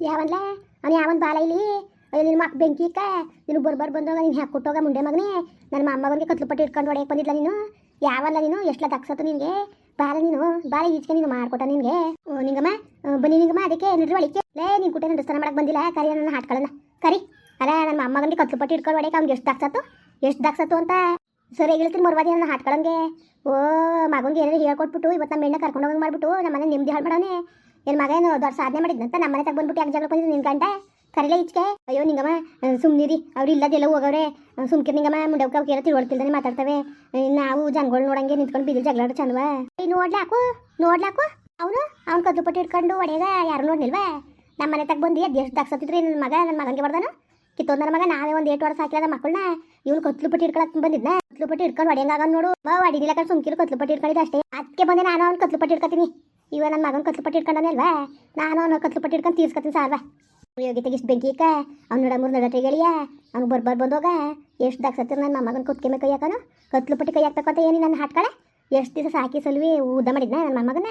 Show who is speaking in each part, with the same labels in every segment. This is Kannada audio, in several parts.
Speaker 1: ಯಾವನ್ಲ ಅವನು ಯಾವನ್ ಬಾಲ ಇಲ್ಲಿ? ಅಯ್ಯೋ ನಿನ್ನ ಮಕ್ ಬೆಂಕಿ ಇಕ್ಕ. ನೀನು ಬರ್ಬರ್ ಬಂದಾಗ ನೀನು ಹ್ಯಾಕ್ ಕೊಟ್ಟೋಗ ಮುಂಡೆ ಮಗನೇ. ನನ್ನ ಮೊಮ್ಮಗನಿಗೆ ಕತ್ಲು ಪಟ್ಟಿ ಇಟ್ಕೊಂಡು ಹೊಡೆಯಕ್ಕೆ ಬಂದಿಲ್ಲ ನೀನು? ಯಾವಲ್ಲ ನೀನು? ಎಷ್ಟಲ ದಕ್ಸತ್ತು ನಿನಗೆ? ಬಾಲ ನೀನು? ಬಾಲ ಈಚೆಗೆ ನೀನು ಮಾಡ್ಕೊಟ್ಟ ನಿನಗೆ? ನಿಂಗಮ್ಮ? ಬನ್ನಿ ನಿಂಗಮ್ಮ, ಅದಕ್ಕೆ ನಿಡ್ರಿ ಒಳಿಕೆ ಲೇ, ನೀನು ಕುಟೆ ನಡೆಸ್ತಾನ ಮಾಡಕ್ಕೆ ಬಂದಿಲ್ಲ. ಕರಿ, ನನ್ನ ಹಾಟ್ಕೊಳ್ಳೋಣ ಕರಿ. ಅಲ್ಲ ನನ್ನ ಮೊಮ್ಮಗನಿಗೆ ಕತ್ಲು ಪಟ್ಟಿ ಇಟ್ಕೊಂಡು ಹೊಡೆಯಕ್ಕೆ ಅವ್ನಿಗೆ ಎಷ್ಟು ದಕ್ಸತ್ತು ಎಷ್ಟು ದಕ್ಸತ್ತು ಅಂತ? ಸರಿ, ಹೇಳ್ತೀನಿ ಮರ್ವಾದಿ ನನ್ನ ಹಾಟ್ಕೊಳ್ಳಂಗೆ ಓ, ಮಗನಿಗೆ ಏನಾದ್ರು ಹೇಳ್ಕೊಟ್ಬಿಟ್ಟು ಇವತ್ತು ನಮ್ಮ ಎಣ್ಣೆ ಕರ್ಕೊಂಡು ಹೋಗಿ ಮಾಡ್ಬಿಟ್ಟು ನಮ್ಮ ಮನೆ ಹಾಳು ಮಾಡವನೆ ಏನು ಮಗ ಏನು ದೊಡ್ಡ ಸಾಧನೆ ಮಾಡಿದ್ನಂತ ನಮ್ಮ ಮನೆ ತಗ ಬಂದ್ಬಿಟ್ಟು ಯಾಕೆ ಜಗಳ ಬಂದಿದ್ದು ನಿನ್ ಗಂಡ? ಕರಿಲೇ ಇಚ್ಕೆ ಅಯ್ಯೋ ನಿಂಗಮ್ಮ ಸುಮ್ನಿರಿ ಅವ್ರು ಇಲ್ಲದೆಲ್ಲ ಹೋಗವ್ರೆ. ಸುಮ್ಕಿರ್ ನಿಂಗಮ್ಮ ಮುಂಡವ್ಕ ಕೇಳ ತಿಳ್ಕೊಳ್ತಿಲ್ದಾನೆ ಮಾತಾಡ್ತವೆ. ನಾವು ಜನಗಳು ನೋಡಂಗೆ ನಿಂತ್ಕೊಂಡು ಬಿದ್ದಿಲ್ ಜಗಳ ಚಂದವ. ನೋಡ್ಲಾಕು? ನೋಡ್ಲಾಕು? ಅವನು? ಅವ್ನು ಕದ್ದು ಪಟ್ಟಿ ಇಟ್ಕೊಂಡು ಒಡೆಯಾಗ ಯಾರು ನೋಡ್ನಿಲ್ವಾ ನಮ್ಮ ಮನೆ ತಗ ಬಂದು ಎದ್ದು ಎಷ್ಟು ದಾಕ್ಸತ್ತಿದ್ರಿ ನನ್ನ ಮಗ ನನ್ನ ಮಗನಿಗೆ ಬರ್ದಾನು? ಕಿತ್ತೊಂದ್ ನನ್ನ ಮಗ ನಾವೇ ಒಂದು ಏಟು ವರ್ಷ ಹಾಕಿದ ಮಕ್ಕಳನ್ನ ಇವ್ನು ಕತ್ಲು ಪಟ್ಟಿ ಇಟ್ಕೊಳಕ್ ಬಂದಿದ್ನ? ಕತ್ಲು ಪಟ್ಟಿ ಇಟ್ಕೊಂಡು ಒಡೆಯಂಗಾಗ ನೋಡು. ಬಾ ಹೊಡಿಲಿಲ್ಲ ಕಡೆ ಸುಮ್ಕಿರು ಕತ್ಲು ಪಟ್ಟಿ ಇಟ್ಕೊಂಡಿದ್ದೆ ಅಷ್ಟೇ. ಅದಕ್ಕೆ ಬಂದೆ ನಾನು ಅವ್ನು ಕತ್ಲು ಪಟ್ಟಿ ಇಟ್ಕೊತೀನಿ ಇವ ನನ್ನ ಮಗನ ಕತ್ಲು ಪಟ್ಟಿ ಇಟ್ಕೊಂಡಾನೆ ನಾನು ಅವನ ಕತ್ಲು ಪಟ್ಟಿ ಇಟ್ಕೊಂಡು ತೀರ್ಸ್ಕೊತೀನಿ ಸಾರ್ವಾ ಯೋಗ್ಯತೆಗೆ ಇಷ್ಟು ಬೆಂಕಿ ಇಕ್ಕ ಅವ್ನು ನಡ ಮೂರು ನಡಟೆ ಗಳಿಯ, ಅವ್ನು ಬರ್ಬಾರ್ ಬಂದೋಗ ಎಷ್ಟು ದಾಕ್ಸತ್ತಿರ ನನ್ನ ಮಗನ ಕುತ್ಕೆ ಕೈ ಹಾಕನು? ಕತ್ಲು ಪಟ್ಟಿ ಕೈ ಹಾಕ್ಬೇಕು ಏನು ನನ್ನ ಹಾಟ್ಕಳೆ ಎಷ್ಟು ದಿವಸ ಸಾಕಿ ಸಲ್ವಿ ಉದ್ದ ಮಾಡಿದ್ನ ನನ್ನ ಮಗನ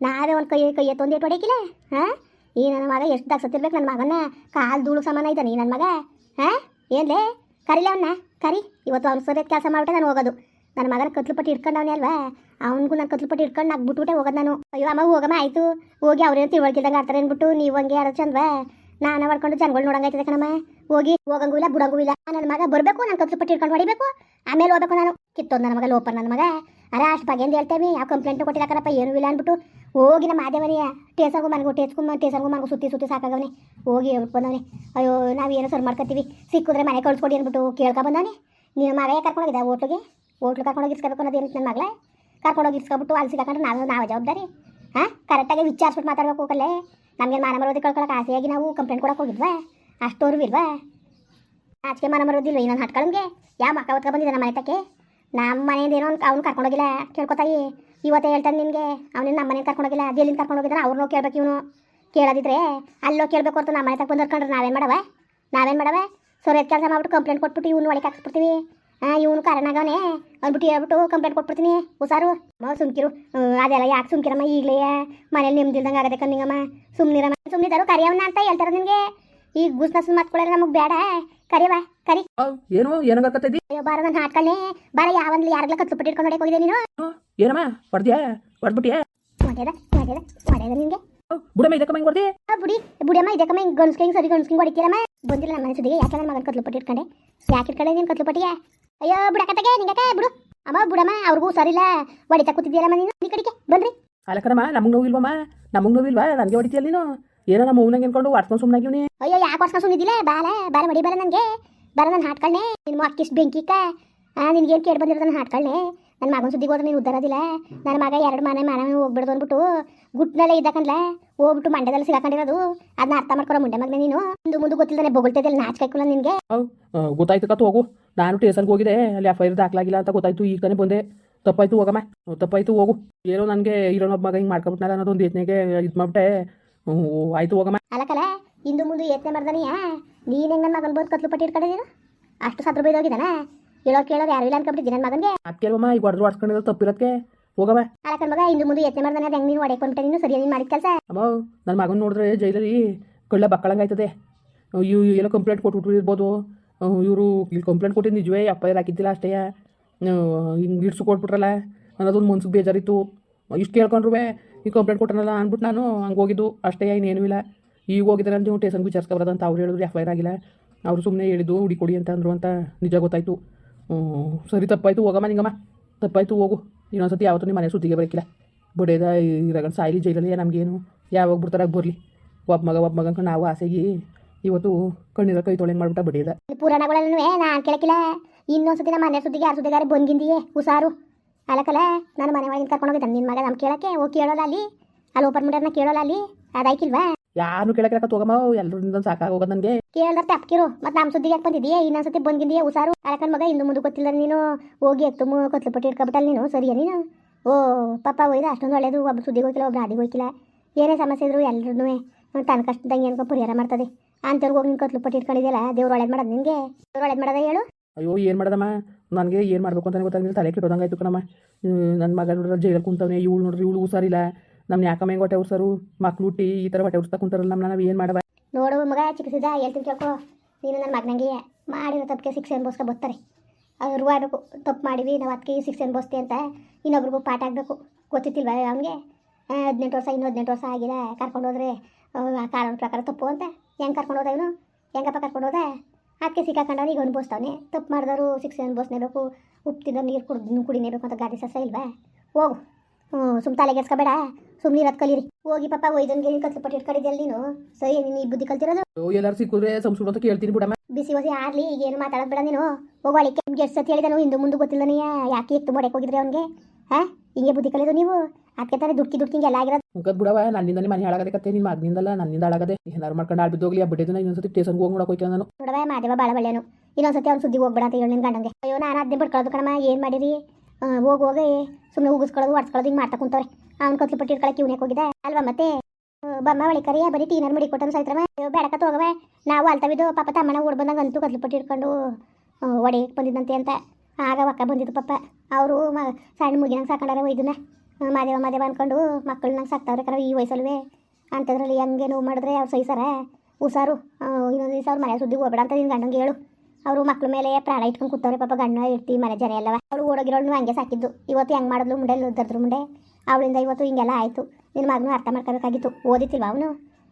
Speaker 1: ನಾವೇ ಒಂದು ಕೈ ಕೈ ಎತ್ತೊಂದು ಇಟ್ಟು ಹಾಂ? ಈ ನನ್ನ ಮಗ ಎಷ್ಟು ದಾಕ್ಸತ್ತಿರ್ಬೇಕು ನನ್ನ ಮಗನ ಕಾಲು ಧೂಳು ಸಮಾನ ಇದ್ದಾನೆ ಈ ನನ್ನ ಮಗ, ಹಾಂ? ಏನ್ಲೇ? ಕರಿಲೇ ಅವನ್ನ ಕರಿ. ಇವತ್ತು ಅವ್ನು ಸರಿಯಾದ ಕೆಲಸ ಮಾಡಿಬಿಟ್ಟೆ ನಾನು ಹೋಗೋದು. ನನ್ನ ಮಗನ ಕತ್ಲು ಪಟ್ಟಿ ಇಟ್ಕೊಂಡವನೇ ಅಲ್ವಾ? ಅವನಿಗೂ ನಾನು ಕತ್ಲು ಪಟ್ಟಿ ಇಟ್ಕೊಂಡು ನಾಕ್ ಬಿಟ್ಬಿಟ್ಟೆ ಹೋಗೋದು ನಾನು. ಅಯ್ಯೋ, ಅಮ್ಮ, ಹೋಗಮ್ಮ, ಆಯಿತು. ಹೋಗಿ ಅವ್ರೇನು ತಿಳ್ಕಿದಂಗೆ ಆಡ್ತಾರೆ ಅಂದ್ಬಿಟ್ಟು ನೀವು ಹಂಗೆ ಆಡೋ ಚಂದ್ವಾ? ನಾನು ಮಾಡ್ಕೊಂಡು ಜನಗಳು ನೋಡಂಗಾಯ್ತದೆ ಕಣಮ್ಮ. ಹೋಗಿ, ಹೋಗಂಗೂ ಇಲ್ಲ, ಬಿಡಂಗೂ ಇಲ್ಲ. ನನ್ನ ಮಗ ಬರಬೇಕು, ನಾನು ಕತ್ಲು ಪಟ್ಟಿ ಇಟ್ಕೊಂಡು ಹೊಡಿಬೇಕು. ಆಮೇಲೆ ಹೋಗ್ಬೇಕು ನಾನು. ಕಿತ್ತೊಂದು ನನ್ನ ಮಗ, ಲೋಪರ್ ನನ್ನ ಮಗ. ಅರ, ಅಷ್ಟು ಬಗೆಂದು ಹೇಳ್ತೇವೆ? ಯಾವ ಕಂಪ್ಲೇಂಟ್ ಕೊಟ್ಟಿಲ್ಲ ಕಣಪ್ಪ ಏನೂ ಇಲ್ಲ ಅಂದ್ಬಿಟ್ಟು ಹೋಗಿ ನಮ್ಮ ಮಾದೇವನಿಯ ಟೇಸರ್ಗೂ ಮನೆಗೂ ಟೇಸ್ಕೊಂಡು ಟೇಸರ್ಗೂ ಮನೆಗೂ ಸುತ್ತಿ ಸುತ್ತಿ ಸಾಕಾಗವನೆ. ಹೋಗಿ ಬಂದವನೇ. ಅಯ್ಯೋ ಅಯ್ಯೋ ಏನೋ ಸರ್ ಮಾಡ್ಕೊತೀವಿ ಸಿಕ್ಕಿದ್ರೆ ಮನೆ ಕಳ್ಸ್ಕೊಡಿ ಅಂದ್ಬಿಟ್ಟು ಕೇಳ್ಕೊ ಬಂದವನೆ. ನೀನು ಮಗ ಕರ್ಕೊಂಡೋಗಿದ್ದ ಹೋಟ್ಲಿಗೆ? ಹೋಟ್ಲು ಕರ್ಕೊಂಡೋಗಿ ಇಸ್ಕೋಬೇಕು ಏನಿತ್ತು ನನ್ನ ಮಗಳೇ. ಕರ್ಕೊಂಡೋಗಿ ಇಸ್ಕೊಬಿಟ್ಟು ಅಲ್ಲಿ ಸಿಕ್ಕಾಕೊಂಡ್ರೆ ನಾವು ನಾವು ಜವಾಬ್ದಾರಿ. ಹಾಂ? ಕರೆಕ್ಟಾಗಿ ವಿಚಾರಿಸ್ಬಿಟ್ಟು ಮಾತಾಡ್ಬೇಕು ಹೋಗಲ್ಲೇ. ನಮಗೆ ಮಾನ ಮರೋದಿ ಕಳ್ಕೊಳಕ್ಕೆ ಆಸೆಯಾಗಿ ನಾವು ಕಂಪ್ಲೇಂಟ್ ಕೊಡಕ್ಕೆ ಹೋಗಿದ್ವಾ? ಅಷ್ಟೋರು ಇಲ್ವಾ ಆಚೆಗೆ ಮನ ಮರೋದಿಲ್ವ ಇನ್ನೊಂದು ಹಟ್ಕೊಳಂಗೆ? ಯಾವ ಮಕ್ಕ ಹೊತ್ಕೊ ಬಂದಿದ್ದ ನಮ್ಮ ಮನೆತಕ್ಕೆ ನಮ್ಮ ಮನೆಯಿಂದ ಏನೋ ಅವ್ನು ಕರ್ಕೊಂಡೋಗಿಲ್ಲ ಕೇಳ್ಕೊತಾಯಿ ಇವತ್ತೇ ಹೇಳ್ತಾನೆ ನಿನಗೆ. ಅವನಿಂದ ನಮ್ಮ ಮನೆಯಿಂದ ಕರ್ಕೊಂಡೋಗಿಲ್ಲ. ಅದು ಎಲ್ಲಿಂದ ಕರ್ಕೊಂಡೋಗಿದ್ದಾನೆ ಅವ್ರನ್ನೋ ಕೇಳ್ಬೇಕು ಇವನು. ಕೇಳೋದಿದ್ರೆ ಅಲ್ಲೋ ಕೇಳಬೇಕು ಅಂತ ನಮ್ಮ ಮನೆ ತಕ್ಕ ಬಂದು ನಾವೇನು ಮಾಡವ? ನಾವೇನು ಮಾಡವ? ಸೊರೇದ್ ಕೆಲಸ ಮಾಡ್ಬಿಟ್ಟು ಕಂಪ್ಲೇಂಟ್ ಕೊಟ್ಬಿಟ್ಟು ಇವ್ನು ಒಳಗೆ ಹಾಕ್ಸ್ಬಿಡ್ತೀವಿ. ಹಾಂ ಇವನು ಕಾರಣಗವನೇ ಅಂದ್ಬಿಟ್ಟು ಹೇಳ್ಬಿಟ್ಟು ಕಂಪ್ಲೇಂಟ್ ಕೊಟ್ಬಿಡ್ತೀನಿ. ಹುಷಾರು. ಅಮ್ಮ ಸುಮ್ಕಿರು. ಅದೆಲ್ಲ ಯಾಕೆ ಸುಮ್ಕಿರಮ್ಮ? ಈಗಲೇ ಮನೇಲಿ ನಿಮ್ದಿಲ್ದಂಗೆ ಆಗದೆ ಕಣ್ಣಿಂಗಮ್ಮ. ಸುಮ್ಮನಿರಮ್ಮ ಸುಮ್ಮನಿದ್ದಾರು ಕರಿಯವನ್ನ ಅಂತ ಹೇಳ್ತಾರೆ ನಿನಗೆ. ಈಗ ಗುಸ್ನಸ್ ಮಾತ್ಕೊಳ್ಳೋದು ನಮಗೆ ಬೇಡ ಕರಿಯವ ಕರಿ.
Speaker 2: ಏನು? ಏನಾಗತ್ತೈತಿ
Speaker 1: ಅಯ್ಯೋ ಬಾರ ನನ್ನ ಹಾಟ್ಕೊಳ್ಳೆ ಬಾರ ಯಾವಂದ್ಲಿ ಯಾರಿಗೆಲ್ಲ ಕತ್ತು ಪಟ್ಟಿ ಇಟ್ಕೊಂಡು ಹೊಡೆಗೆ ಹೋಗಿದೆ ನೀನು
Speaker 2: ಏನಮ್ಮ? ಹೊಡೆದ್ಯಾ? ಹೊಡೆದ್ಬಿಟ್ಟಿಯಾ
Speaker 1: ಹೊಡೆದ ಹೊಡೆದ ಹೊಡೆದ ನಿನಗೆ.
Speaker 2: ಬುಡಮ್ಮ ಇದಕ್ಕೆ ಹೆಂಗೆ ಹೊಡ್ದಿ?
Speaker 1: ಬುಡಿ ಬುಡಿಯಮ್ಮ ಇದಕ್ಕಮ್ಮ ಹಿಂಗೆ ಗನ್ಸ್ಕೆ ಹಿಂಗೆ ಸರಿ ಗನ್ಸ್ಕಿಂಗ್ ಹೊಡಿತೀರಮ್ಮ? ಬಂದಿಲ್ಲ ನಮ್ಮ ಮನೆ ಸುದ್ದಿಗೆ ಯಾಕೆ ನನ್ನ ಮಗನ ಕತ್ಲು ಪಟ್ಟಿ ಇಟ್ಕೊಂಡೆ ಯಾಕೆ ಇಟ್ಕೊಂಡೆ ನೀನು ಕತ್ಲು ಪಟ್ಟಿಗೆ ಅಯ್ಯೋ ಬುಡಕತ್ತಗೆ ನಿಂಗಕ ಬಿಡು? ಅಮ್ಮ ಬುಡಮ್ಮ ಅವ್ರಿಗೂ ಸರಿಲ್ಲ ಹೊಡಿತಾ ಕೂತಿದ್ದೀರಮ್ಮ ನೀನು ಈ ಕಡೆಗೆ ಬನ್ರಿ
Speaker 2: ಅಲ್ಲ ಕಣಮ್ಮ ನಮಗೆ ನೋವಿಲ್ವಮ್ಮ? ನಮಗೆ ನೋವಿಲ್ವಾ? ನನಗೆ ಹೊಡಿತೀಯಲ್ಲ ನೀನು? ಏನೋ ನಮ್ಮ ಮೂವ್ನಂಗೆ ಅನ್ಕೊಂಡು ವಾಡ್ಸ್ಕೊಂಡು ಸುಮ್ಮನಾಗಿವ್ನಿ
Speaker 1: ಅಯ್ಯೋ ಯಾಕೆ ವರ್ಷ ಸುನಿದಿಲ್ಲ ಬಾಲ ಬಾಲ ಮಡಿ ಬಾಲ ನನಗೆ. ಬರ ನನ್ನ ಹಾಟ್ಕೊಳ್ಳೆ ನಿನ್ನ ಅಕ್ಕಿಷ್ಟು ಬೆಂಕಿಕ ನಿನ್ಗೇನು ಕೇಳಿ ಬಂದಿರೋದು ನನ್ನ ಹಾಟ್ಕೊಳ್ಳೆ ನನ್ನ ಮಗನ ಸುದ್ದಿಗೆ ಹೋದ್ರೆ ನೀನು ಉದ್ದಾರದಿಲ್ಲ? ನನ್ನ ಮಗ ಎರಡು ಮನೆ ಮನೆ ಹೋಗ್ಬಿಡ್ದು ಅಂದ್ಬಿಟ್ಟು ಗುಟ್ನಲ್ಲೇ ಇದ್ದಕಂದ್ಲ? ಹೋಗ್ಬಿಟ್ಟು ಮಂಡ್ಯದಲ್ಲಿ ಸಿಗಾಕೊಂಡಿರೋದು? ಅದನ್ನ ಅರ್ಥ ಮಾಡ್ಕೊಳ ಮುಂಡೆ ಮಗನೇ ನೀನು? ಮುಂದೆ ಮುಂದೆ ಗೊತ್ತಿಲ್ದಾನೆ ಬೊಗಳ್ತಿದ್ದಲ್ಲ ನಾಚಿಕಾಯ್ಕೊಲ್ಲ ನಿನಗೆ?
Speaker 2: ಅವ್ ಆ, ಗೊತ್ತಾಯ್ತು ಕತ್ತು ಹೋಗು. ನಾನು ಟೇಷನ್ಗೆ ಹೋಗಿದೆ ಅಲ್ಲಿ ಎಫ್ ಐ ಆರ್ ದಾಖಲಾಗಿಲ್ಲ ಅಂತ ಗೊತ್ತಾಯ್ತು. ಈಗ ತಾನೇ ಬಂದೆ. ತಪ್ಪಾಯ್ತು ಹೋಗಮ್ಮ. ತಪ್ಪಾಯ್ತು ಹೋಗು. ಏನೋ ನನಗೆ ಇರೋನೊಬ್ಬ ಮಗ ಹಿಂಗೆ ಮಾಡ್ಕೊಬಿಟ್ನಲ್ಲ ಅನ್ನೋದು ಒಂದು ಯೋಚನೆಗೆ ಇದು ಮಾಡ್ಬಿಟ್ಟೆ. ಆಯ್ತು ಹೋಗಮ್ಮ.
Speaker 1: ಅಲ್ಲಕಲ್ಲ ಇಂದು ಮುಂದೆ ಯತ್ನೆ ಮಾಡ್ದಾನಿಯಾ? ನೀನು ಹೆಂಗೆ ನನ್ನ ಮಗನ ಬೋದು ಕತ್ಲು ಪಟ್ಟಿ ಇಟ್ಕೊಂಡಿದ್ದೀನ ಅಷ್ಟು ಸತ್ರ ಬೈದೋಗಿದ್ದಾನ ಹೇಳೋರು ಕೇಳೋದು ಯಾರು ಇಲ್ಲ ಅನ್ಕೊಂಡ್ರಿ ನನ್ನ ಮಗನಿಗೆ
Speaker 2: ಕೆಲವಮ್ಮ ಈಗ ಹೊಡೆದ್ರು ಹೊಡ್ಸ್ಕೊಂಡಿರೋ ತಪ್ಪಿರೋದಕ್ಕೆ ಹೋಗಮ್ಮ
Speaker 1: ಅಲ್ಲಕನ್ ಮಗ ಇಂದು ಮುಂದೆ ಯತ್ನೆ ಮಾಡ್ದಾನೆ ಅದು ಹೆಂಗೆ ನೀನು ಹೊಡೆಕೊಂಡ್ಬಿಟ್ಟೆ ನೀನು ಸರಿಯಾಗಿ ಮಾಡಿದ ಕೆಲಸ.
Speaker 2: ಅಮ್ಮ ನನ್ನ ಮಗನ ನೋಡಿದ್ರೆ ಜೈಲರಿ ಕಳ್ಳ ಬಕ್ಕಳಂಗಾಯ್ತದೆ. ಇವು ಏನೋ ಕಂಪ್ಲೇಂಟ್ ಕೊಟ್ಬಿಟ್ಟಿರ್ಬೋದು ಇವರು ಇಲ್ಲಿ ಕಂಪ್ಲೇಂಟ್ ಕೊಟ್ಟಿದ್ದು ನಿಜವೇ ಅಪ್ಪ ಹಾಕಿದ್ದಿಲ್ಲ ಅಷ್ಟೇ. ಹಿಂಗೆ ಇಡ್ಸು ಕೊಟ್ಬಿಟ್ರಲ್ಲ ಅನ್ನೋದೊಂದು ಮನ್ಸಿಗೆ ಬೇಜಾರಿತ್ತು. ಇಷ್ಟು ಕೇಳ್ಕೊಂಡ್ರು ಈ ಕಂಪ್ಲೇಂಟ್ ಕೊಟ್ಟನಲ್ಲ ಅಂದ್ಬಿಟ್ಟು ನಾನು ಹಂಗೆ ಹೋಗಿದ್ದು. ಅಷ್ಟೇ ಇನ್ನೇನು ಇಲ್ಲ. ಈಗ ಹೋಗಿದ್ದಾರೆ ಅಂತ ನೀವು ಟೇಷನ್ಗೆ ವಿಚಾರಿಸ್ಕೊಬಾರ್ದು ಅಂತ ಅವ್ರು ಹೇಳಿದ್ರು ಎಫ್ ಐ ಆರ್ ಆಗಿಲ್ಲ. ಅವರು ಸುಮ್ಮನೆ ಹೇಳಿದ್ದು ಹುಡಿ ಕೊಡಿ ಅಂತ ಅಂದರು ಅಂತ ನಿಜ ಗೊತ್ತಾಯ್ತು. ಹ್ಮ್, ಸರಿ ತಪ್ಪಾಯಿತು ಹೋಗಮ್ಮ ನಿಂಗಮ್ಮ ತಪ್ಪಾಯಿತು ಹೋಗು ಇನ್ನೊಂದ್ಸತಿ ಯಾವತ್ತೂ ನಿಮ್ಮ ಮನೆ ಸುದ್ದಿಗೆ ಬರೋಕ್ಕಿಲ್ಲ ಬಡೇದ ಇರಗಣ ಸಾಯಿಲಿ ಜೈಲಲ್ಲಿ ನಮಗೇನು ಯಾವಾಗ ಬಿಡ್ತಾರಾಗ ಬರಲಿ ಒಬ್ಬ ಮಗ ಒಬ್ಬ ಮಗ ನಾವು ಆಸೆಗೆ ಇವತ್ತು ಕಣ್ಣೀರ ಕೈ ತೊಳೆಂಗೆ ಮಾಡ್ಬಿಟ್ಟ ಬಡಿಯೋದ
Speaker 1: ಪುರಾಣಗಳಲ್ಲೂ ನಾನು ಕೇಳಕ್ಕಿಲ್ಲ ಇನ್ನೊಂದ್ಸತಿ ನಮ್ಮ ಮನೆ ಸುದ್ದಿಗೆ ಯಾರು ಸುದ್ದಿಗಾರ ಬಂದಿಂದಿಯೇ ಹುಷಾರು ಅಲಕಲ ನಾನು ಮನೆ ಒಳಗಿಂದ ಕರ್ಕೊಂಡು ಹೋಗಿದ್ದೆ ನಿನ್ನ ಮಗ ನಮ್ಮ ಕೇಳಕ್ಕೆ ಹೋಗಿ ಕೇಳೋಲ್ಲ ಅಲ್ಲಿ ಅಲ್ಲಿ ಓಪನ್ ಮಾಡ್ಯಾರನ್ನ ಕೇಳೋಲ್ಲ ಅಲ್ಲಿ ಅದಾಯ್ಕಿಲ್ವಾ
Speaker 2: ಯಾರು ಕೇಳಕ್ಕೆ ಹೋಗಮ್ಮ ಎಲ್ಲರಿಂದ ಸಾಕಾಗೋಗೋದು ನನಗೆ.
Speaker 1: ಕೇಳ್ದಾರ ತಪ್ಕಿರು ಮತ್ತೆ ನಮ್ಮ ಸುದ್ದಿಗೆ ಯಾಕೆ ಬಂದಿದೀಯ ಇನ್ನೊಂದ್ಸತಿ ಬಂದಿದೀಯ ಹುಷಾರು. ಅಳಕನ್ ಮಗ ಇಂದು ಮುಂದೆ ಗೊತ್ತಿಲ್ಲ ನೀನು. ಹೋಗಿ ಎತ್ತು ಕತ್ಲು ಪಟ್ಟಿ ಇಟ್ಕೊಬಿಟ್ಟಲ್ಲ ನೀನು. ಸರಿಯಾ ನೀನು? ಓ ಪಾಪ ಒಯ್ದ ಅಷ್ಟೊಂದು ಒಳ್ಳೇದು. ಒಬ್ಬ ಸುದ್ದಿ ಹೋಗಿಲ್ಲ ಒಬ್ಬ ಹಾದಿಗೆ ಹೋಗಿಲ್ಲ ಏನೇ ಸಮಸ್ಯೆ ಇದ್ರು ಎಲ್ಲರೂ ತನ್ನ ಕಷ್ಟದಂಗೆ ಏನ್ಕೊ ಪರಿಹಾರ ಮಾಡ್ತದೆ. ಅಂತವ್ರಿಗೆ ಹೋಗಿ ನೀನು ಕತ್ಲು ಪಟ್ಟಿ ಇಟ್ಕೊಂಡಿದ್ಯಲ್ಲ ದೇವ್ರು ಒಳ್ಳೇದು ಮಾಡೋದು ನಿನಗೆ? ದೇವ್ರು ಒಳ್ಳೇದು ಮಾಡೋದ ಹೇಳು.
Speaker 2: ಅಯ್ಯೋ ಏನು ಮಾಡದಮ್ಮ? ನನಗೆ ಏನು ಮಾಡಬೇಕು ಅಂತ ಗೊತ್ತಾಗಿಲ್ಲ ತಲೆ ಕೆಟ್ಟೋದಂಗಾಯ್ತು ಕಣಮ್ಮ. ನನ್ನ ಮಗ ನೋಡಿದ್ರೆ ಜೈಲಲ್ಲಿ ಕುಂತವ್ನೆ ಇವಳು ನೋಡ್ರಿ ಇವಳು ಹುಷಾರಿಲ್ಲ. ನಮ್ಮ ಯಾಕಮ್ಮ ಹೊಟ್ಟೆ ಉರ್ಸರು, ಮಕ್ಳು ಹುಟ್ಟಿ ಈ ಥರ ಹೊಟ್ಟೆ ಉರ್ಸ್ತಾ ಕುಂತಾರಲ್ಲ ನಮ್ಮನ್ನ ನಾವು ಏನು ಮಾಡವ?
Speaker 1: ನೋಡು ಮಗ ಚಿಕ್ಕಸಿದ ಹೇಳ್ತೀನಿ ಕೇಳ್ಕೊ. ನೀನು ನನ್ನ ಮಗನಂಗೆ ಮಾಡಿರೋ ತಪ್ಪಿಗೆ ಶಿಕ್ಷೆ ಬೋಸ್ಕ ಬರ್ತಾರೆ. ಅವ್ರು ಆಗಬೇಕು ತಪ್ಪು ಮಾಡಿವಿ, ನಾವು ಅದಕ್ಕೆ ಶಿಕ್ಷೆ ಅನ್ಬೋಸ್ತಿ ಅಂತ ಇನ್ನೊಬ್ರಿಗೂ ಪಾಠ ಆಗಬೇಕು. ಗೊತ್ತಿತ್ತಿಲ್ವ ಅವನಿಗೆ? ಹದಿನೆಂಟು ವರ್ಷ, ಇನ್ನೂ ಹದಿನೆಂಟು ವರ್ಷ ಆಗಿದೆ, ಕರ್ಕೊಂಡು ಹೋದ್ರೆ ಕಾನೂನು ಪ್ರಕಾರ ತಪ್ಪು ಅಂತ. ಹೆಂಗೆ ಕರ್ಕೊಂಡು ಹೋದ ಇವನು? ಹೆಂಗಪ್ಪ ಕರ್ಕೊಂಡು ಹೋದ? ಅದಕ್ಕೆ ಸಿಕ್ಕಾಕೊಂಡವ್ನು ಈಗ ಅನ್ಬೋಸ್ತಾವನೆ ತಪ್ಪು ಮಾಡಿದವರು ಶಿಕ್ಷೆ ಉಪ್ಪು ತಿಂದ ನೀರು ಕುಡ್ದು ಕುಡಿನೇಬೇಕು ಅಂತ ಗಾದೆ ಸಸ ಇಲ್ವಾ? ಹೋಗು. ಹ್ಞೂ ಸುಮ್ ತಲೆಗೆಡ್ಸ್ಕೊಬೇಡ ಸುಮ್ಮನೆ ಇರೋದು ಕಲಿರಿ. ಹೋಗಿ ಪಾಪ ಒಯ್ದನ್ಗೆ ಕತ್ಲು ಪಟ್ಟಿ ಇಟ್ಕೊಂಡಿದ್ದೆಲ್ಲ ನೀನು? ಸರಿ ನೀನು ಈ ಬುದ್ಧಿ ಕಲ್ತಿರೋದು?
Speaker 2: ಎಲ್ಲಾರು ಸಿಕ್ಕಿದ್ರೆ ಸಂಸ್ಕೃತ ಅಂತ ಕೇಳ್ತೀನಿ ಬಿಡಮ್ಮ.
Speaker 1: ಬಿಸಿ ಹೊಸಿ ಆಡ್ಲಿ ಈಗ ಏನು ಮಾತಾಡೋದು ಬೇಡ ನೀನು. ಹೋಗೋಳಿಕೆ ನಿಮ್ಗೆ ಎಷ್ಟು ಸತಿ ಹೇಳಿದನು ಹಿಂದೆ ಮುಂದೆ ಗೊತ್ತಿಲ್ಲ ನೀ. ಯಾಕೆ ಎತ್ತು ಮೊಡಕ್ಕೆ ಹೋಗಿದ್ರೆ ಅವ್ನಿಗೆ? ಹಾ? ಹಿಂಗೆ ಬುದ್ಧಿ ಕಲಿಯೋದು ನೀವು? ಅದಕ್ಕೆ ತಾನೇ ದುಡ್ಕಿ ದುಡ್ಕಿ ಎಲ್ಲ ಆಗಿರೋದು.
Speaker 2: ಮುಖದ್ ಬಿಡವ ನನ್ನಿಂದ ಮನೆ ಹಾಳಾಗದೆ ಕತ್ತೆ. ನಿನ್ನ ಮಗನಿಂದಲ್ಲ ನನ್ನಿಂದ ಹಾಳಾಗದೆ. ಏನಾರು ಮಾಡ್ಕೊಂಡು ಆಡ್ಬಿದ್ದು ಹೋಗ್ಲಿ ಆ ಬಿಟ್ಟಿದ್ದು ಇನ್ನೊಂದ್ಸತಿ ಟೇಷನ್ಗೆ ಹೋಗಿ ನೋಡಕ್ಕೆ ಹೋಯ್ತು ನಾನು.
Speaker 1: ನೋಡವ ಮಾದೇವ ಭಾಳ ಒಳ್ಳೆಯನು ಇನ್ನೊಂದ್ಸತಿ ಅವ್ನು ಸುದ್ದಿ ಹೋಗ್ಬೇಡ ಅಂತ ಹೇಳಿ ನಿನ್ ಗಂಡಂಗೆ. ಅಯ್ಯೋ ನಾನು ಅದನ್ನೇ ಬಿಡ್ಕೊಳ್ಳೋದು ಕಣಮ್ಮ. ಏನು ಮಾಡಿರಿ? ಹೋಗಿ ಹೋಗಿ. ಸುಮ್ಮನೆ ಉಗಿಸ್ಕೊಳ್ಳೋದು ಹೊಡ್ಸ್ಕೊಳ್ಳೋದು ಹಿಂಗೆ ಮಾಡ್ತಾ ಕುಂತವ್ರೆ. ಅವ್ನು ಕತ್ಲು ಪಟ್ಟಿ ಇಟ್ಕೊಳಕ್ಕೆ ಇವನೇ ಹೋಗಿದೆ ಅಲ್ವಾ ಮತ್ತೆ? ಆ, ಬಮ್ಮ ಒಳಿ ಕರಿಯ ಬರೀ ಟೀನರ್ ಮಡಿ ಕೊಟ್ಟನು ಸಾಯ್ತ್ರವ ಬೇಡಕ ಹೋಗವೆ ನಾವು ಅಲ್ತವಿದ್ದು ಪಾಪ ತಮ್ಮನ ಓಡ್ ಬಂದಾಗ ಅಂತೂ ಪಟ್ಟಿ ಇಟ್ಕೊಂಡು ಒಡೆ ಬಂದಿದ್ದಂತೆ ಅಂತ. ಆಗ ಒಕ್ಕ ಬಂದಿದ್ದು ಪಾಪ. ಅವರು ಮ ಸಣ್ಣ ಮುಗಿನಂಗೆ ಸಾಕೊಂಡಾರ ಒಯ್ದನ್ನ ಮಾದೇವ ಮಾದೇವ ಅನ್ಕೊಂಡು ಮಕ್ಕಳನ್ನ ಸಾಕ್ತಾವ್ರೆ ಕರ ಈ ವಯಸ್ಸಲ್ವೇ. ಅಂಥದ್ರಲ್ಲಿ ಹೆಂಗೆ ನೋವು ಮಾಡಿದ್ರೆ ಅವ್ರು ಸಹಿಸಾರ ಹುಷಾರು. ಇನ್ನೊಂದು ದಿವಸ ಅವ್ರ ಮನೆ ಸುದ್ದಿ ಹೋಗ್ಬೇಡ ಅಂತ ನಿನ್ನ ಗಂಡಂಗೆ ಹೇಳು. ಅವರು ಮಕ್ಳ ಮೇಲೆ ಪ್ರಾಣ ಇಟ್ಕೊಂಡು ಕೂತವ್ರೆ ಪಾಪ ಗಂಡ ಇರ್ತಿ ಮನೆ ಜನ ಎಲ್ಲವ. ಅವ್ರು ಓಡೋಗಿರೋಳು ಹಂಗೆ ಸಾಕಿದ್ದು. ಇವತ್ತು ಹೆಂಗೆ ಮಾಡಿದ್ಲು? ಮುಂಡೆ ದರ್ದ್ರ ಮುಂಡೆ. ಅವಳಿಂದ ಇವತ್ತು ಹಿಂಗೆಲ್ಲ ಆಯಿತು. ನಿನ್ನ ಮಗನೂ ಅರ್ಥ ಮಾಡ್ಕೋಬೇಕಾಗಿತ್ತು. ಓದಿತಿಲ್ವ ಅವನು?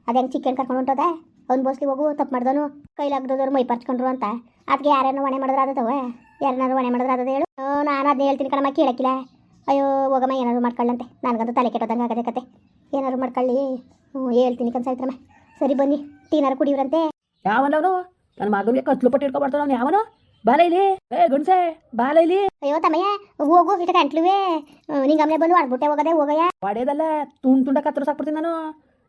Speaker 1: ಅದು ಹೆಂಗೆ ಚಿಕ್ಕನ್ ಕರ್ಕೊಂಡು ಹೊಂಟೋದೆ? ಅವ್ನು ಬೋಸ್ಲಿ ಹೋಗು, ತಪ್ಪು ಮಾಡ್ದನು. ಕೈಲಾಗ್ದೋದವ್ರು ಮೈ ಪರ್ಚ್ಕೊಂಡ್ರು ಅಂತ. ಅದಕ್ಕೆ ಯಾರೇನೋ ಒಣೆ ಮಾಡಿದ್ರೆ ಆದದವ ಯಾರನ್ನಾರು ಹೊಣೆ ಮಾಡಿದ್ರೆ ಆದದ ಹೇಳು. ನಾನು ಅದನ್ನ ಹೇಳ್ತೀನಿ ಕಣಮ್ಮ, ಕೇಳಕ್ಕಿಲ್ಲ. ಅಯ್ಯೋ, ಹೋಗಮ್ಮ, ಏನಾದ್ರು ಮಾಡ್ಕೊಳ್ಳಂತೆ ನನಗಂತೂ ತಲೆ ಕೆಟ್ಟದಂಗೆ ಆಗದೆ ಕತೆ. ಏನಾದ್ರು ಮಾಡ್ಕೊಳ್ಳಿ. ಹ್ಞೂ, ಹೇಳ್ತೀನಿ ಕನ್ಸಾಯ್ತ್ರಮ್ಮ ಸರಿ ಬನ್ನಿ, ಟೀನಾರು ಕುಡಿಯವ್ರಂತೆ.
Speaker 2: ಯಾವನವನು? ನನ್ನ ಮಗನಿಗೆ ಕತ್ಲು ಪಟ್ಟಿ ಇಟ್ಕೊಬಾರ್ದು ಅವನು ಯಾವನು? ಬಾಲ ಇಲ್ಲಿ ಏ ಗಣಸೆ ಬಾಲೈಲಿ
Speaker 1: ಅಯ್ಯೋ ತಮ್ಮಯ್ಯ ಹೋಗು ಇಟ ಗಂಟ್ಲುವೆ ನಿಂಗೆ ಗಮನೆ ಬಂದು ಆಡ್ಬಿಟ್ಟೆ ಹೋಗದೆ ಹೋಗಯ್ಯ
Speaker 2: ಹೊಡೆದಲ್ಲ ತುಂಡ್ ತುಂಡ ಕತ್ರ ಸಾಕ್ಬಿಡ್ತೀನಿ ನಾನು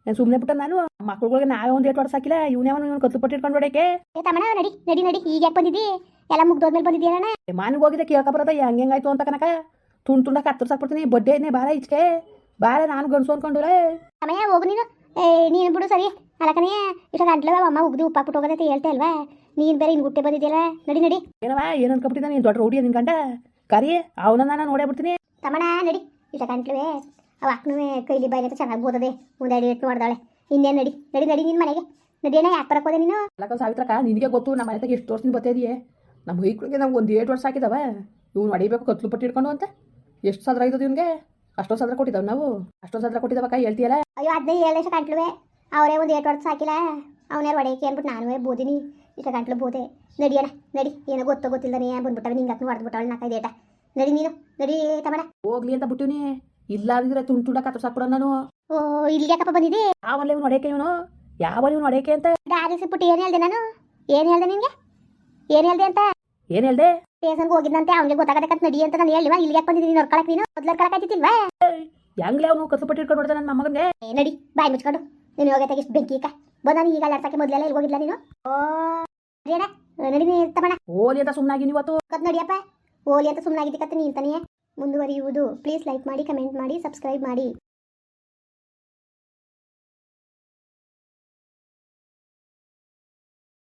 Speaker 2: ನಾನು ಸುಮ್ಮನೆ ಬಿಟ್ಟ ನಾನು ಮಕ್ಕಳುಗಳಿಗೆ ನಾವೇ ಒಂದು ಏಟ್ ಸಾಕಿಲ್ಲ ಇವನ್ಯಾವನು ಇವನು ಕತ್ಲು ಪಟ್ಟಿ ಇಟ್ಕೊಂಡು ಹೊಡೆಯಕ್ಕೆ
Speaker 1: ಏ ತಮ್ಮಣ್ಣ ನಡಿ ನಡಿ ನಡಿ ಈಗ ಯಾಕೆ ಬಂದಿದ್ದಿ ಎಲ್ಲ ಮುಗ್ದೋದ್ಮೇಲೆ ಬಂದಿದ್ದೀರಣ್ಣ
Speaker 2: ಮಾನಿಗೆ ಹೋಗಿದ್ದೆ ಕೇಳ್ಕೊಬರೋದ ಹೆಂಗೆ ಹೆಂಗಾಯ್ತು ಅಂತ ಕನಕ ತುಂಡ್ ತುಂಡ ಕತ್ರ ಸಾಕ್ಬಿಡ್ತೀನಿ ಬಡ್ಡೆನೇ ಬಾಲ ಇಚ್ಕೆ ಬಾಲ ನಾನು ಗಣಸು ಅನ್ಕೊಂಡ್ರೆ
Speaker 1: ತಮ್ಮಯ್ಯ ಹೋಗು ನೀನು ಏ ನೀನು ಬಿಡು ಸರಿ ಅಲ್ಲಕನೇ ಇಷ್ಟ ಗಂಟ್ಲವ ಅಮ್ಮ ಉಗ್ದು ಉಪ್ಪಾಕ್ಬಿಟ್ಟು ಹೋಗೋದೈತೆ ಹೇಳ್ತಾ ಇಲ್ವಾ ನೀನು ಬೇರೆ ಇನ್ನು ಗುಟ್ಟೆ ಬಂದಿದ್ಯಲ್ಲ? ನಡಿ ನಡಿ.
Speaker 2: ಏನವಾ ಏನ್ ಅನ್ಕೊಬಿಟ್ಟಿದ್ದ ನೀನ್ ದೊಡ್ಡ ರೋಡಿ ನಿನ್ ಗಂಡ? ಕರಿ ಅವನ ನಾನು ನೋಡೇ ಬಿಡ್ತೀನಿ.
Speaker 1: ನಡಿ. ಇಷ್ಟ ಕಂಟ್ಲುವೆ ಅವ ಅಕ್ಕನೂ ಕೈಲಿ ಬಾಯಿಲೆ ಚೆನ್ನಾಗಿ ಬೋದದೆ ಮುಂದೆ ಅಡಿ ನೋಡ್ದಾಳೆ. ಮಾಡ್ದಾಳೆ ಇನ್ನೇನು ನಡಿ? ನಡಿ ನಡಿ ನಿನ್ ಮನೆಗೆ. ನಡಿ ಅಣ್ಣ ಯಾಕೆ ಬರಕೋದೆ ನೀನು?
Speaker 2: ಅಲ್ಲಕ್ಕ ಸಾವಿತ್ರಕ್ಕ ನಿನಗೆ ಗೊತ್ತು ನಮ್ಮ ಮನೆ ಎಷ್ಟು ವರ್ಷದಿಂದ ಬತ್ತೇದಿಯೇ ನಮ್ಮ ಹೈಕ್ಳಿಗೆ ನಮ್ಗೆ ಒಂದು ಏಟು ವರ್ಷ ಹಾಕಿದವ. ಇವ್ನು ಹೊಡಿಬೇಕು ಕತ್ಲು ಪಟ್ಟಿ ಇಟ್ಕೊಂಡು ಅಂತ. ಎಷ್ಟು ಸದ್ರ ಆಯ್ತದ ಇವ್ನಿಗೆ? ಅಷ್ಟೊಂದು ಸದ್ರ ಕೊಟ್ಟಿದ್ದಾವೆ ನಾವು. ಅಷ್ಟೊಂದು ಸದ್ರ ಕೊಟ್ಟಿದ್ದಾವಕ್ಕ ಹೇಳ್ತೀಯಲ್ಲ
Speaker 1: ಅಯ್ಯೋ ಅದನ್ನೇ ಏಳು ಇಷ್ಟ ಗಂಟ್ಲುವೆ ಅವರೇ ಒಂದು ಏಟು ವರ್ಷ ಹಾಕಿಲ್ಲ. ಅವನೇ ಹೊಡೆಯಕ್ಕೆ ಅಂದ್ಬಿಟ್ಟು ನಾನು ಬೋದಿನಿ. ಇಷ್ಟ ಗಂಟ್ಲು ಬೋದೆ ನಡಿ ಅಣ್ಣ ನಡಿ. ಏನೋ ಗೊತ್ತೋ ಗೊತ್ತಿಲ್ಲ ನೀ ಬಂದ್ಬಿಟ್ಟವೆ. ನಿಂಗೆ ಹತ್ತು ಹೊಡೆದ್ಬಿಟ್ಟವಳು ನಾಲ್ಕೈದು ಏಟ. ನಡಿ ನೀನು ನಡಿ ತಮ್ಮಣ್ಣ.
Speaker 2: ಹೋಗ್ಲಿ ಅಂತ ಬಿಟ್ಟಿವ್ನಿ. ಇಲ್ಲ ಅಂದಿದ್ರೆ ತುಂಡು ತುಂಡ ಕತ್ರ ಸಾಕ್ಬಿಡೋ ನಾನು.
Speaker 1: ಓ ಇಲ್ಲಿ ಯಾಕಪ್ಪ ಬಂದಿದ್ದಿ?
Speaker 2: ಯಾವಲ್ಲ ಇವ್ನು ಹೊಡೆಯಕ್ಕೆ ಇವನು? ಯಾವ ಇವ್ನು ಹೊಡೆಯಕ್ಕೆ ಅಂತ?
Speaker 1: ದಾರಿ ಸಿಕ್ಬಿಟ್ಟು ಏನು ಹೇಳ್ದೆ ನಾನು? ಏನು ಹೇಳ್ದೆ ನಿನಗೆ ಏನು ಹೇಳ್ದೆ ಅಂತ?
Speaker 2: ಏನು ಹೇಳ್ದೆ?
Speaker 1: ಸ್ಟೇಷನ್ಗೆ ಹೋಗಿದ್ದಂತೆ ಅವ್ನಿಗೆ ಗೊತ್ತಾಗತ್ತೆ ನಡಿ ಅಂತ ನಾನು ಹೇಳಿವ ಇಲ್ಲಿ ಯಾಕೆ ಬಂದಿದ್ದೀನಿ ನೋಡ್ಕೊಳಕ್ ನೀನು? ಮೊದ್ಲು ಕಳಕಾಯ್ತಿಲ್ವಾ
Speaker 2: ಹೆಂಗ್ಲೇ ಅವನು ಕಸು ಪಟ್ಟಿ ಇಟ್ಕೊಂಡು ಹೊಡೆದ ನನ್ನ
Speaker 1: ಮಗನ್ಗೆ ನಡಿ. ಬಾಯ್ ಮುಚ್ಕೊಂಡು. ನೀನು ಹೋಗತ್ತೆ ಇಷ್ಟು ಬೆಂಕಿ ಇಕ್ಕ ಬಂದ ಈಗ ಅಲ್ಲಾಡ್ಸಕ್ಕೆ ಮೊದಲೆಲ್ಲ ಇಲ್ಲಿ ಹೋಗಿಲ್ಲ ನೀನು? ಓ ನಡಿ ಅಣ್ಣ ನಡಿ ನೀ ತಮ್ಮಣ್ಣ
Speaker 2: ಓಲಿ ಅಂತ ಸುಮ್ಮನಾಗಿ ಇವತ್ತು
Speaker 1: ಕತ್ ನಡಿಯಪ್ಪ. ಓಲಿ ಅಂತ ಸುಮ್ಮನಾಗಿದ್ದಕ್ಕತ್ತೆ ನೀನು ತಾನೇ ಮುಂದುವರಿಯುವುದು. ಪ್ಲೀಸ್ ಲೈಕ್ ಮಾಡಿ ಕಮೆಂಟ್ ಮಾಡಿ ಸಬ್ಸ್ಕ್ರೈಬ್ ಮಾಡಿ.